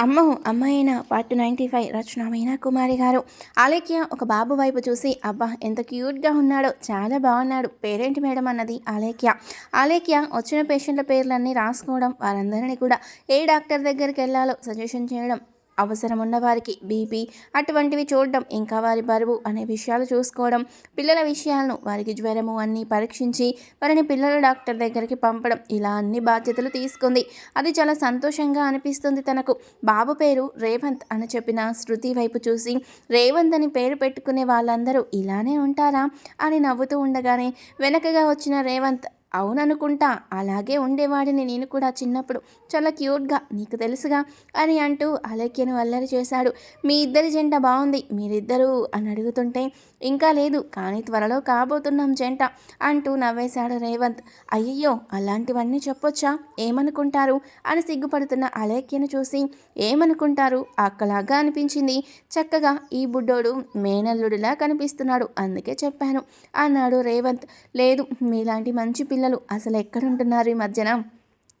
అమ్మ అమ్మాయిన part ninety five Rachana Meena Kumari గారు. ఆలేఖ్య ఒక బాబు వైపు చూసి అబ్బా ఎంత క్యూట్గా ఉన్నాడో చాలా బాగున్నాడు పేరెంట్ మేడం అన్నది ఆలేఖ్య ఆలేఖ్య వచ్చిన పేషెంట్ల పేర్లన్నీ రాసుకోవడం వారందరినీ కూడా ఏ డాక్టర్ దగ్గరికి వెళ్ళాలో సజెషన్ చేయడం అవసరం ఉన్నవారికి బీపీ అటువంటివి చూడడం ఇంకా వారి బరువు అనే విషయాలు చూసుకోవడం పిల్లల విషయాలను వారికి జ్వరము అన్నీ పరీక్షించి వారిని పిల్లల డాక్టర్ దగ్గరికి పంపడం ఇలా అన్ని బాధ్యతలు తీసుకుంది. అది చాలా సంతోషంగా అనిపిస్తుంది తనకు. బాబు పేరు రేవంత్ అని చెప్పిన శృతి వైపు చూసి రేవంత్ అని పేరు పెట్టుకునే వాళ్ళందరూ ఇలానే ఉంటారా? అని నవ్వుతూ ఉండగానే వెనకగా వచ్చిన రేవంత్ అవుననుకుంటా అలాగే ఉండేవాడిని నేను కూడా చిన్నప్పుడు. చాలా క్యూట్గా నీకు తెలుసుగా అని అంటూ అలక్యను అల్లరి చేశాడు. మీ ఇద్దరి జంట బాగుంది మీరిద్దరూ అని అడుగుతుంటే ఇంకా లేదు కానీ త్వరలో కాబోతున్నాం జంట అంటూ నవ్వేశాడు రేవంత్. అయ్యయ్యో అలాంటివన్నీ చెప్పొచ్చా? ఏమనుకుంటారు? అని సిగ్గుపడుతున్న అలేఖ్యను చూసి ఏమనుకుంటారు? అక్కలాగా అనిపించింది. చక్కగా ఈ బుడ్డోడు మేనల్లుడిలా కనిపిస్తున్నాడు అందుకే చెప్పాను అన్నాడు రేవంత్. లేదు మీలాంటి మంచి పిల్లలు అసలు ఎక్కడుంటున్నారు ఈ మధ్యన?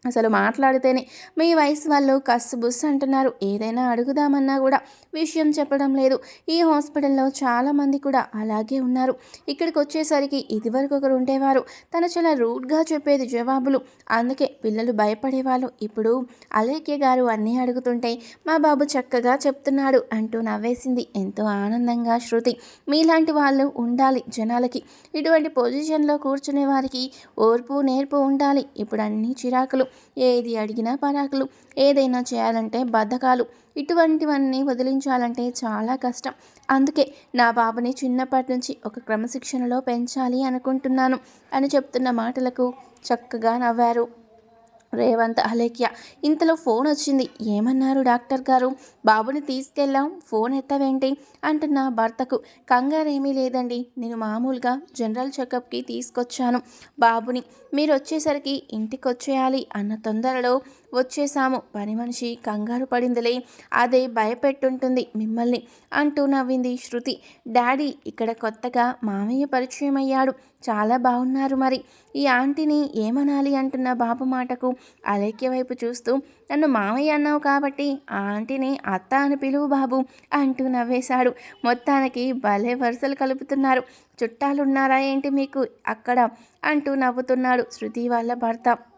అసలు మాట్లాడితేనే మీ వయసు వాళ్ళు కస్సు బుస్సు అంటున్నారు. ఏదైనా అడుగుదామన్నా కూడా విషయం చెప్పడం లేదు. ఈ హాస్పిటల్లో చాలామంది కూడా అలాగే ఉన్నారు. ఇక్కడికి వచ్చేసరికి ఇదివరకు ఒకరు ఉండేవారు. తను చాలా రూడ్గా చెప్పేది జవాబులు. అందుకే పిల్లలు భయపడేవాళ్ళు. ఇప్పుడు అలేఖ్య గారు అన్నీ అడుగుతుంటే మా బాబు చక్కగా చెప్తున్నాడు అంటూ నవ్వేసింది. ఎంతో ఆనందంగా శృతి. మీలాంటి వాళ్ళు ఉండాలి జనాలకి. ఇటువంటి పొజిషన్లో కూర్చునే వారికి ఓర్పు నేర్పు ఉండాలి. ఇప్పుడు అన్ని చిరాకులు. ఏది అడిగినా పరాకులు. ఏదైనా చేయాలంటే బద్ధకాలు. ఇటువంటివన్నీ వదిలించాలంటే చాలా కష్టం. అందుకే నా బాబుని చిన్నప్పటి నుంచి ఒక క్రమశిక్షణలో పెంచాలి అనుకుంటున్నాను అని చెప్తున్న మాటలకు చక్కగా నవ్వారు. రేవంత్ అలేఖ్య ఇంతలో ఫోన్ వచ్చింది. ఏమన్నారు డాక్టర్ గారు? బాబుని తీసుకెళ్ళాం ఫోన్ ఎత్తవేంటి? అంటున్న భర్తకు. కంగారేమీ లేదండి. నేను మామూలుగా జనరల్ చెకప్కి తీసుకొచ్చాను. బాబుని మీరు వచ్చేసరికి ఇంటికి వచ్చేయాలి అన్న తొందరలో వచ్చేసాము పని మనిషి కంగారు పడిందిలే. అదే భయపెట్టుంటుంది మిమ్మల్ని అంటూ నవ్వింది శృతి. డాడీ ఇక్కడ కొత్తగా మామయ్య పరిచయం అయ్యాడు చాలా బాగున్నారు మరి. ఈ ఆంటీని ఏమనాలి అంటున్న బాబు మాటకు అలేఖ్య వైపు చూస్తూ నన్ను మామయ్య అన్నావు కాబట్టి ఆ ఆంటీని అత్త అని పిలువు బాబు అంటూ నవ్వేశాడు. మొత్తానికి భలే వరుసలు కలుపుతున్నారు. చుట్టాలున్నారా ఏంటి మీకు అక్కడ? అంటూ నవ్వుతున్నాడు శృతి వాళ్ళ భర్త.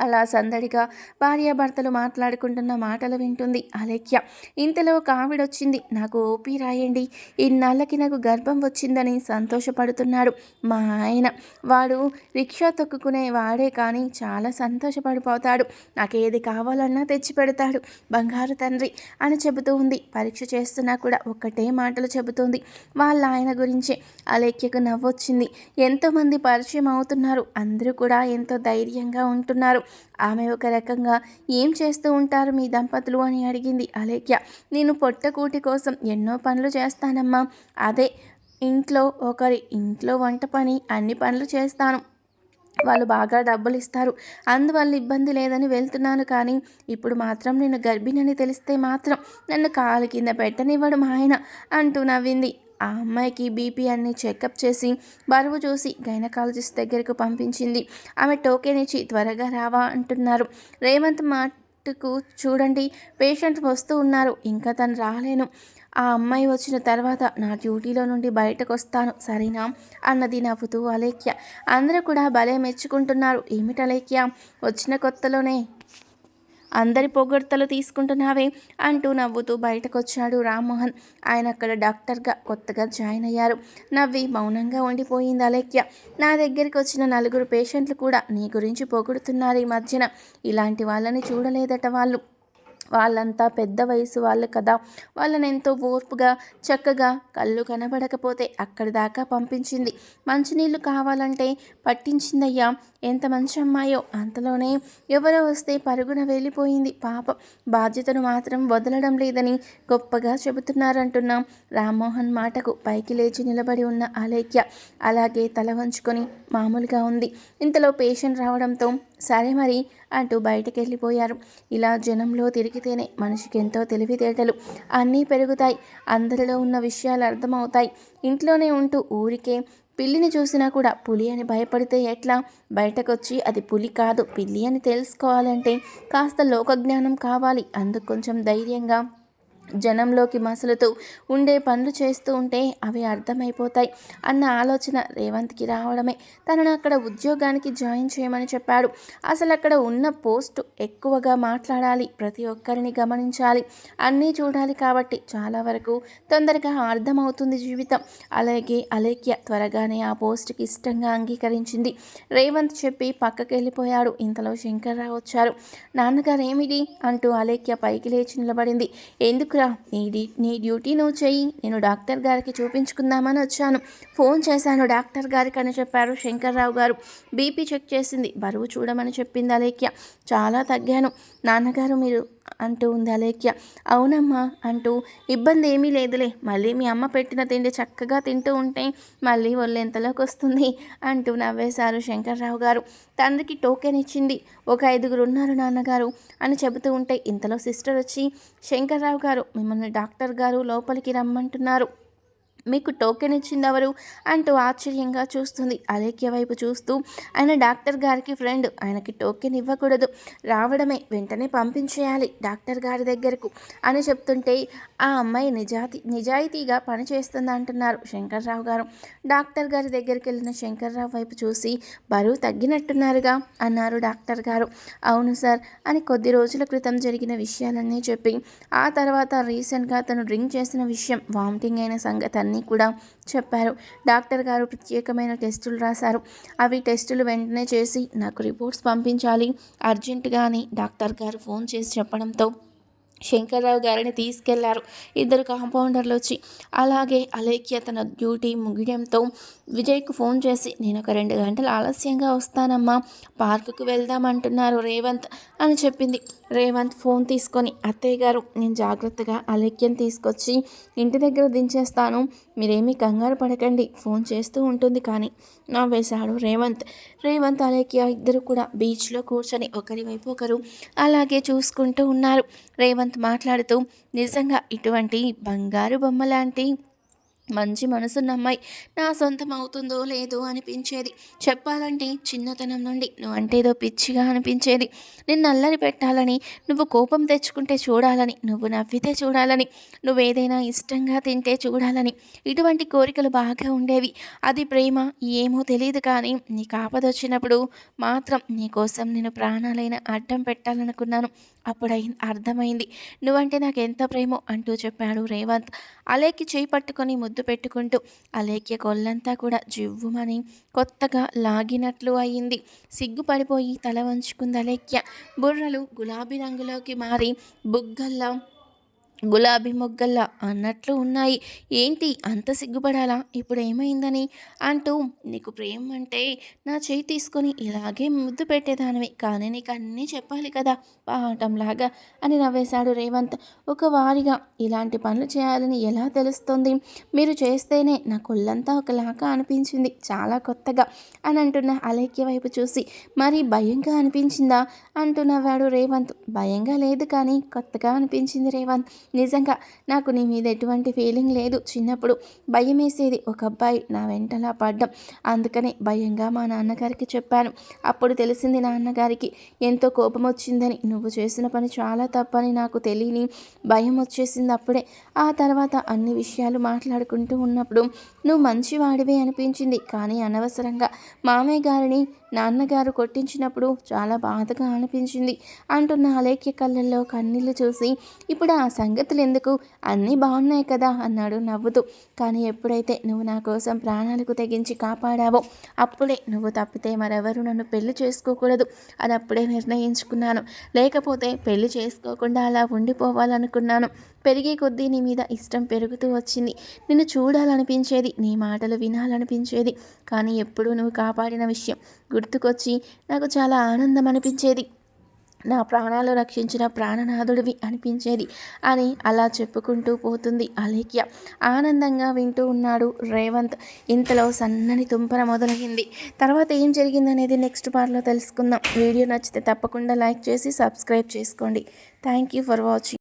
అలా సందడిగా భార్యాభర్తలు మాట్లాడుకుంటున్న మాటలు వింటుంది అలేఖ్య. ఇంతలో కావిడొచ్చింది నాకు ఓపి రాయండి. ఇన్నాళ్ళకి నాకు గర్భం వచ్చిందని సంతోషపడుతున్నాడు మా ఆయన. వాడు రిక్షా తొక్కుకునే వాడే కానీ చాలా సంతోషపడిపోతాడు. నాకు ఏది కావాలన్నా తెచ్చి పెడతాడు. బంగారు తండ్రి అని చెబుతూ ఉంది. పరీక్ష చేస్తున్నా కూడా ఒక్కటే మాటలు చెబుతుంది వాళ్ళ ఆయన గురించి. అలేఖ్యకు నవ్వొచ్చింది. ఎంతోమంది పరిచయం అవుతున్నారు. అందరూ కూడా ఎంతో ధైర్యంగా ఉంటున్నారు. ఆమె ఒక రకంగా ఏం చేస్తూ ఉంటారు మీ దంపతులు అని అడిగింది అలేఖ్య. నేను పొట్టకూటి కోసం ఎన్నో పనులు చేస్తానమ్మా. అదే ఇంట్లో ఒకరి ఇంట్లో వంట పని అన్ని పనులు చేస్తాను. వాళ్ళు బాగా డబ్బులు ఇస్తారు. అందువల్ల ఇబ్బంది లేదని వెళ్తున్నాను కానీ ఇప్పుడు మాత్రం నేను గర్భిణని తెలిస్తే మాత్రం నన్ను కాలు కింద పెట్టనివ్వడం ఆయన అంటూ నవ్వింది. ఆ అమ్మాయికి బీపీ అన్ని చెకప్ చేసి బరువు చూసి గైనకాలజిస్ట్ దగ్గరకు పంపించింది. ఆమె టోకెన్ ఇచ్చి త్వరగా రావా అంటున్నారు. రేవంత్ మాటకు చూడండి పేషెంట్ వస్తూ ఉన్నారు ఇంకా తను రాలేను. ఆ అమ్మాయి వచ్చిన తర్వాత నా డ్యూటీలో నుండి బయటకు వస్తాను సరేనా? అన్నది నవ్వుతూ అలేఖ్య. అందరూ కూడా భలే మెచ్చుకుంటున్నారు. ఏమిటి అలేఖ్య? వచ్చిన కొత్తలోనే అందరి పొగడ్తలు తీసుకుంటున్నావే అంటూ నవ్వుతూ బయటకొచ్చాడు రామ్మోహన్. ఆయన అక్కడ డాక్టర్గా కొత్తగా జాయిన్ అయ్యారు. నవ్వి మౌనంగా ఉండిపోయింది అలేఖ్య. నా దగ్గరికి వచ్చిన నలుగురు పేషెంట్లు కూడా నీ గురించి పొగుడుతున్నారు ఈ మధ్యన. ఇలాంటి వాళ్ళని చూడలేదట వాళ్ళు. వాళ్ళంతా పెద్ద వయసు వాళ్ళు కదా. వాళ్ళని ఎంతో ఓర్పుగా చక్కగా కళ్ళు కనబడకపోతే అక్కడి దాకా పంపించింది. మంచినీళ్ళు కావాలంటే పట్టించిందయ్యా. ఎంత మంచి అమ్మాయో. అంతలోనే ఎవరో వస్తే పరుగున వెళ్ళిపోయింది. పాప బాధ్యతను మాత్రం వదలడం లేదని గొప్పగా చెబుతున్నారంటున్నాం రామ్మోహన్ మాటకు పైకి లేచి నిలబడి ఉన్న అలేఖ్య అలాగే తల వంచుకొని మామూలుగా ఉంది. ఇంతలో పేషెంట్ రావడంతో సరే మరి అంటూ బయటకు వెళ్ళిపోయారు ఇలా జనంలో తిరిగితేనే మనిషికి ఎంతో తెలివితేటలు అన్నీ పెరుగుతాయి. అందరిలో ఉన్న విషయాలు అర్థమవుతాయి. ఇంట్లోనే ఉంటూ ఊరికే పిల్లిని చూసినా కూడా పులి అని భయపడితే ఎట్లా? బయటకొచ్చి అది పులి కాదు పిల్లి అని తెలుసుకోవాలంటే కాస్త లోకజ్ఞానం కావాలి. అందుకు కొంచెం ధైర్యంగా జనంలోకి మసులుతూ ఉండే పనులు చేస్తూ ఉంటే అవి అర్థమైపోతాయి అన్న ఆలోచన రేవంత్కి రావడమే. తనను అక్కడ ఉద్యోగానికి జాయిన్ చేయమని చెప్పాడు. అసలు అక్కడ ఉన్న పోస్టు ఎక్కువగా మాట్లాడాలి ప్రతి ఒక్కరిని గమనించాలి అన్నీ చూడాలి కాబట్టి చాలా వరకు తొందరగా అర్థమవుతుంది జీవితం. అలాగే అలేఖ్య త్వరగానే ఆ పోస్ట్కి ఇష్టంగా అంగీకరించింది. రేవంత్ చెప్పి పక్కకి వెళ్ళిపోయాడు ఇంతలో శంకర్రావు వచ్చారు. నాన్నగారు ఏమిటి అంటూ అలేఖ్య పైకి లేచి నిలబడింది. ఎందుకు ఎందుకురా నీ నీ డ్యూటీ నువ్వు చెయ్యి. నేను డాక్టర్ గారికి చూపించుకుందామని వచ్చాను. ఫోన్ చేశాను డాక్టర్ గారికి అని చెప్పారు శంకర్రావు గారు. బీపీ చెక్ చేసింది. బరువు చూడమని చెప్పింది అలేఖ్య. చాలా తగ్గాను. నాన్నగారు మీరు అంటూ ఉంది అలేఖ్య. అవునమ్మా అంటూ ఇబ్బంది ఏమీ లేదులే మళ్ళీ మీ అమ్మ పెట్టిన తిండి చక్కగా తింటూ ఉంటే మళ్ళీ ఒళ్ళెంతలోకి వస్తుంది అంటూ నవ్వేశారు శంకర్రావు గారు. తండ్రికి టోకెన్ ఇచ్చింది. ఒక ఐదుగురు ఉన్నారు నాన్నగారు అని చెబుతూ ఉంటే ఇంతలో సిస్టర్ వచ్చి శంకర్రావు గారు మిమ్మల్ని డాక్టర్ గారు లోపలికి రమ్మంటున్నారు. మీకు టోకెన్ ఇచ్చింది ఎవరు అంటూ ఆశ్చర్యంగా చూస్తుంది. అలేఖ్య వైపు చూస్తూ ఆయన డాక్టర్ గారికి ఫ్రెండ్ ఆయనకి టోకెన్ ఇవ్వకూడదు. రావడమే వెంటనే పంపించేయాలి డాక్టర్ గారి దగ్గరకు అని చెప్తుంటే ఆ అమ్మాయి నిజాతి నిజాయితీగా పనిచేస్తుంది అంటున్నారు శంకర్రావు గారు. డాక్టర్ గారి దగ్గరికి వెళ్ళిన శంకర్రావు వైపు చూసి బరువు తగ్గినట్టున్నారుగా అన్నారు డాక్టర్ గారు. అవును సార్ అని కొద్ది రోజుల క్రితం జరిగిన విషయాలన్నీ చెప్పి ఆ తర్వాత రీసెంట్గా తను డ్రింక్ చేసిన విషయం వామిటింగ్ అయిన సంగతి అన్నీ కూడా చెప్పారు. డాక్టర్ గారు ప్రత్యేకమైన టెస్టులు రాశారు. అవి టెస్టులు వెంటనే చేసి నాకు రిపోర్ట్స్ పంపించాలి. అర్జెంటుగా అని డాక్టర్ గారు ఫోన్ చేసి చెప్పడంతో శంకర్రావు గారిని తీసుకెళ్ళారు. ఇద్దరు కాంపౌండర్లు వచ్చి అలాగే అలేఖ్య తన డ్యూటీ ముగియడంతో విజయ్కు ఫోన్ చేసి నేను ఒక రెండు గంటలు ఆలస్యంగా వస్తానమ్మా పార్కుకు వెళ్దామంటున్నారు రేవంత్ అని చెప్పింది. రేవంత్ ఫోన్ తీసుకొని అత్తయ్య గారు నేను జాగ్రత్తగా అలేఖ్యం తీసుకొచ్చి ఇంటి దగ్గర దించేస్తాను. మీరేమీ కంగారు పడకండి ఫోన్ చేస్తూ ఉంటుంది కానీ నవ్వేశాడు రేవంత్. రేవంత్ అలేఖ్య ఇద్దరు కూడా బీచ్లో కూర్చొని ఒకరి వైపు ఒకరు అలాగే చూసుకుంటూ ఉన్నారు. రేవంత్ మాట్లాడుతూ నిజంగా ఇటువంటి బంగారు బొమ్మ లాంటి మంచి మనసున్న అమ్మాయి నా సొంతం అవుతుందో లేదో అనిపించేది. చెప్పాలంటే చిన్నతనం నుండి నువ్వు అంటే ఏదో పిచ్చిగా అనిపించేది. నిన్ను అల్లరి పెట్టాలని నువ్వు కోపం తెచ్చుకుంటే చూడాలని నువ్వు నవ్వితే చూడాలని నువ్వేదైనా ఇష్టంగా తింటే చూడాలని ఇటువంటి కోరికలు బాగా ఉండేవి. అది ప్రేమ ఏమో తెలియదు కానీ నీ కాపదొచ్చినప్పుడు మాత్రం నీకోసం నేను ప్రాణాలైన అడ్డం పెట్టాలనుకున్నాను. అప్పుడై అర్థమైంది. నువ్వంటే నాకు ఎంత ప్రేమో అంటూ చెప్పాడు రేవంత్. అలేకి చేయి పట్టుకొని ముద్దు పెట్టుకుంటూ అలేఖ్య కొల్లంతా కూడా జివ్వుమని కొత్తగా లాగినట్లు అయింది. సిగ్గుపడిపోయి తల వంచుకుంది అలేఖ్య. బుర్రలు గులాబీ రంగులోకి మారి బుగ్గల్లో గులాబీ మొగ్గల్లా అన్నట్లు ఉన్నాయి. ఏంటి అంత సిగ్గుపడాలా? ఇప్పుడు ఏమైందని అంటూ నీకు ప్రేమ అంటే నా చేయి తీసుకొని ఇలాగే ముద్దు పెట్టేదానివి. కానీ నీకు అన్నీ చెప్పాలి కదా పాఠంలాగా అని నవ్వేశాడు రేవంత్. ఒక వారిగా ఇలాంటి పనులు చేయాలని ఎలా తెలుస్తుంది? మీరు చేస్తేనే నా కొల్లంతా ఒకలాగా అనిపించింది. చాలా కొత్తగా అని అంటున్న అలేఖ్య వైపు చూసి. మరి భయంగా అనిపించిందా? అంటూ నవ్వాడు రేవంత్. భయంగా లేదు కానీ కొత్తగా అనిపించింది రేవంత్. నిజంగా నాకు నీ మీద ఎటువంటి ఫీలింగ్ లేదు. చిన్నప్పుడు భయం వేసేది ఒక అబ్బాయి నా వెంటలా పడ్డం. అందుకనే భయంగా మా నాన్నగారికి చెప్పాను. అప్పుడు తెలిసింది నాన్నగారికి ఎంతో కోపం వచ్చిందని నువ్వు చేసిన పని చాలా తప్పని నాకు తెలియని భయం వచ్చేసింది అప్పుడే. ఆ తర్వాత అన్ని విషయాలు మాట్లాడుకుంటూ ఉన్నప్పుడు నువ్వు మంచివాడివే అనిపించింది. కానీ అనవసరంగా మామయ్య గారిని నాన్నగారు కొట్టించినప్పుడు చాలా బాధగా అనిపించింది. అంటున్న అలేఖ్య కళ్ళల్లో కన్నీళ్ళు చూసి ఇప్పుడు ఆ సంగతులు ఎందుకు? అన్నీ బాగున్నాయి కదా అన్నాడు నవ్వుతూ. కానీ ఎప్పుడైతే నువ్వు నా కోసం ప్రాణాలకు తెగించి కాపాడావో అప్పుడే నువ్వు తప్పితే మరెవరు నన్ను పెళ్ళి చేసుకోకూడదు. అది అప్పుడే నిర్ణయించుకున్నాను. లేకపోతే పెళ్ళి చేసుకోకుండా అలా ఉండిపోవాలనుకున్నాను. పెరిగే కొద్దీ నీ మీద ఇష్టం పెరుగుతూ వచ్చింది. నిన్ను చూడాలనిపించేది నీ మాటలు వినాలనిపించేది. కానీ ఎప్పుడూ నువ్వు కాపాడిన విషయం గుర్తుకొచ్చి నాకు చాలా ఆనందం అనిపించేది నా ప్రాణాలు రక్షించిన ప్రాణనాథుడివి అనిపించేది అని అలా చెప్పుకుంటూ పోతుంది అలేఖ్య. ఆనందంగా వింటూ ఉన్నాడు రేవంత్. ఇంతలో సన్నని తుంపన మొదలైంది. తర్వాత ఏం జరిగిందనేది నెక్స్ట్ పార్ట్లో తెలుసుకుందాం. వీడియో నచ్చితే తప్పకుండా లైక్ చేసి సబ్స్క్రైబ్ చేసుకోండి. Thank you for watching.